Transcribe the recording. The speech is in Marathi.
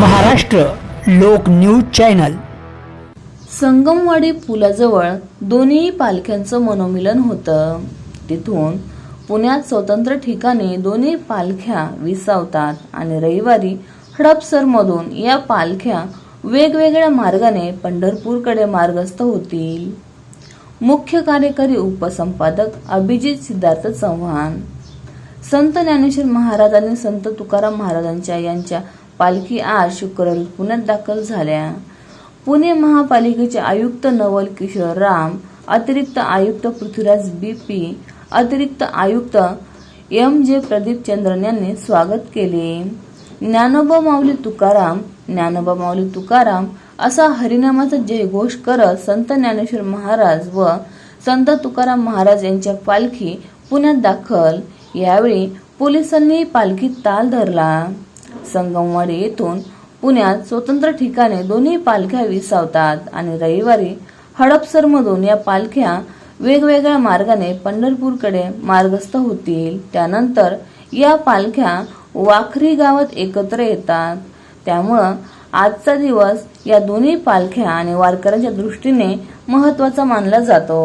महाराष्ट्र लोक न्यूज चॅनल. संगमवाडी पुलाजवळ दोन्ही पालख्यांचं मनोमिलन होतं. तिथून पुण्यात स्वतंत्र ठिकाणी दोन्ही पालख्या विसावतात आणि रविवारी हडपसरमधून या पालख्या वेगवेगळ्या मार्गाने पंढरपूरकडे मार्गस्थ होतील. मुख्य कार्यकारी उपसंपादक अभिजित सिद्धार्थ चव्हाण संत ज्ञानेश्वर महाराज आणि संत तुकाराम महाराजांच्या यांच्या पालखी आज शुक्रवारी पुण्यात दाखल झाल्या. पुणे महापालिकेचे आयुक्त नवल किशोर राम अतिरिक्त आयुक्त पृथ्वीराज बी पी अतिरिक्त आयुक्त एम जे प्रदीप चंद्रन यांनी स्वागत केले. ज्ञानोबा माऊली तुकाराम ज्ञानोबा माऊली तुकाराम असा हरिनामाचा जयघोष करत संत ज्ञानेश्वर महाराज व संत तुकाराम महाराज यांच्या पालखी पुण्यात दाखल. यावेळी पोलिसांनी पालखीत ताल धरला. संगमवाडी येथून पुण्यात स्वतंत्र ठिकाणी दोन्ही पालख्या विसावतात आणि रविवारी हडपसरमधून या पालख्या वेगवेगळ्या मार्गाने पंढरपूरकडे मार्गस्थ होतील. त्यानंतर या पालख्या वाखरी गावात एकत्र येतात. त्यामुळं आजचा दिवस या दोन्ही पालख्या आणि वारकऱ्यांच्या दृष्टीने महत्त्वाचा मानला जातो.